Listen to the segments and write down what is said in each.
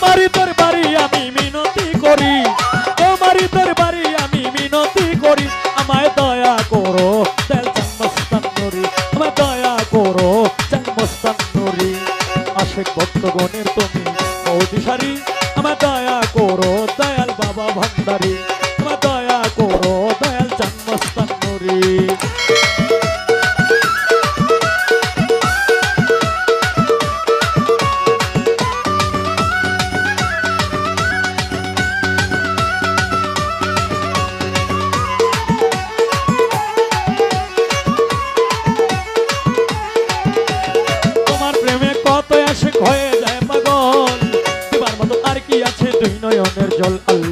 তোমারই দরবারে আমি মিনতি করি। তোমারই দরবারে আমি মিনতি করি। আমায় দয়া করো নরি আমায় দয়া করো চান্মস্তান নরি আশেক ভক্তগণের তুমি বৌদিশারি আমায় দয়া al, al.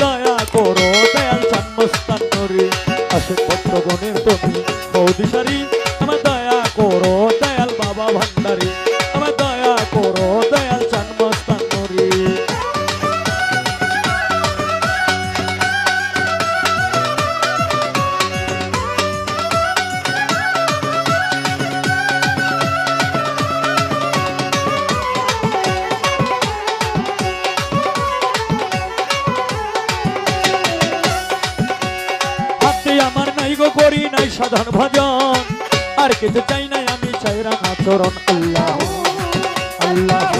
দয়া করো দয়াল সম্মস্তান করে আসে পত্র গণে তুমি হৌদিশারী করি নাই সাধন ভজন। আর কিছু চাই নাই আমি, চাই রাঙা চরণ। আল্লাহ আল্লাহ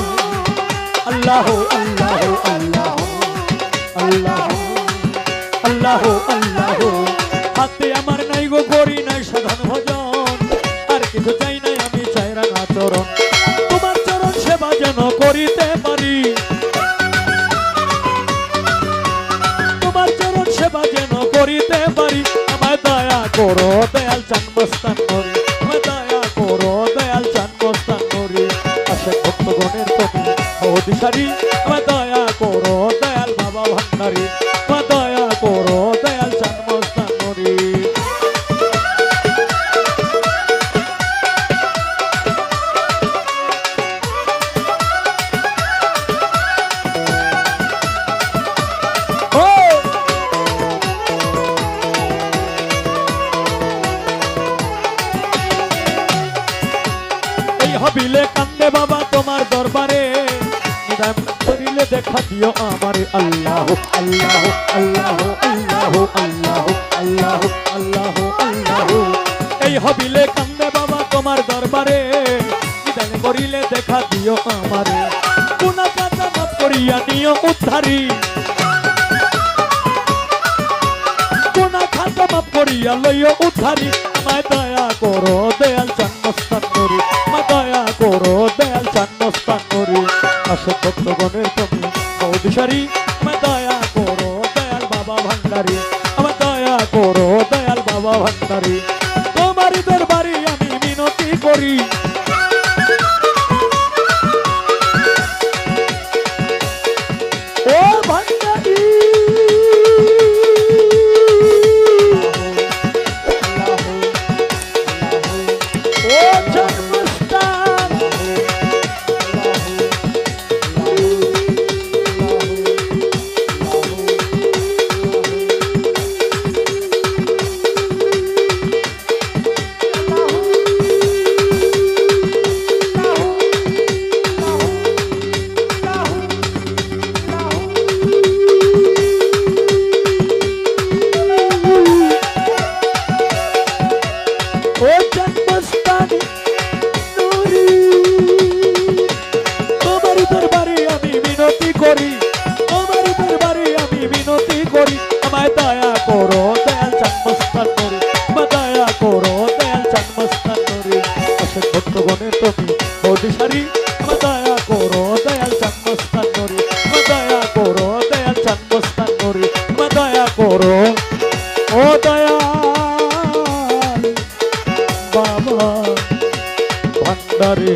আল্লাহ আল্লাহ আল্লাহ আল্লাহ আল্লাহ আল্লাহ। হাতে আমার করো দয়াল চান করি আমায় দয়া করো দয়াল জন্মস্থান করি আসে ভক্তগণের তুমি অধিকারী দয়া করো দয়াল বাবা ভান্ডারী। হবিলে কান্দে বাবা তোমার দরবারে। করিলে দেখা দিও আমারে আল্লাহ আল্লাহ আল্লাহ আল্লাহ আল্লাহ আল্লাহ আল্লাহ আল্লাহ। এই হবিলে কান্দে বাবা তোমার দরবারে। করিলে দেখা দিও আমারে। করিয়া নিও উদ্ধারী। করিয়া লইও উদ্ধারি। আমায় দয়া করো, দয়াল জন্মস্থান করি। করো দয়াল জন্মস্থান করি আসে ভক্তগণের তুমি বৌদিশারি আমার দয়া করো দয়াল বাবা ভান্ডারি, আমার দয়া করো দয়াল বাবা ভান্ডারি। তোমারই দরবারি আমি মিনতি করি। ভান্ডারে